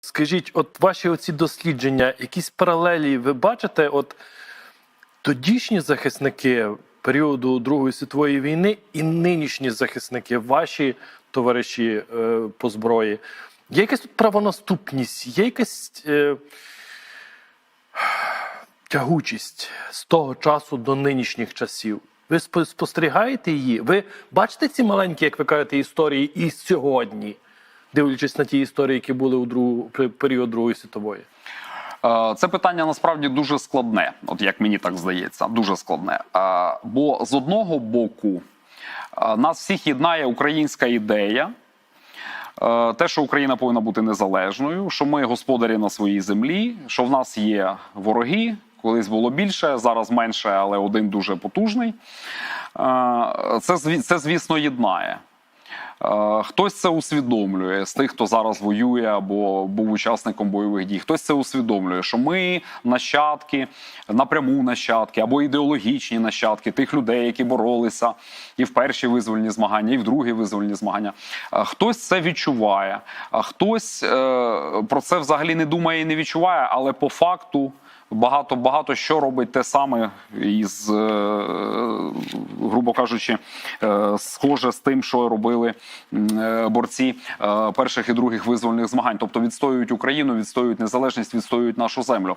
Скажіть, от ваші оці дослідження, якісь паралелі ви бачите? От тодішні захисники періоду Другої світової війни і нинішні захисники, ваші товариші е, по зброї. Є якась тут правонаступність, є якась е, тягучість з того часу до нинішніх часів. Ви спостерігаєте її? Ви бачите ці маленькі, як ви кажете, історії і сьогодні, дивлячись на ті історії, які були у другу період Другої світової? Е, Це питання насправді дуже складне, от як мені так здається, дуже складне. Е, Бо з одного боку е, нас всіх єднає українська ідея. Те, що Україна повинна бути незалежною, що ми господарі на своїй землі, що в нас є вороги. Колись було більше, зараз менше, але один дуже потужний. Це, це звісно, єднає. Е, Хтось це усвідомлює з тих, хто зараз воює або був учасником бойових дій. Хтось це усвідомлює, що ми нащадки, напряму нащадки або ідеологічні нащадки тих людей, які боролися і в перші визвольні змагання, і в другі визвольні змагання. Е, Хтось це відчуває, а хтось е, про це взагалі не думає і не відчуває, але по факту. Багато багато що робить те саме із, грубо кажучи, е, схоже з тим, що робили е, борці е, перших і других визвольних змагань. Тобто відстоюють Україну, відстоюють незалежність, відстоюють нашу землю.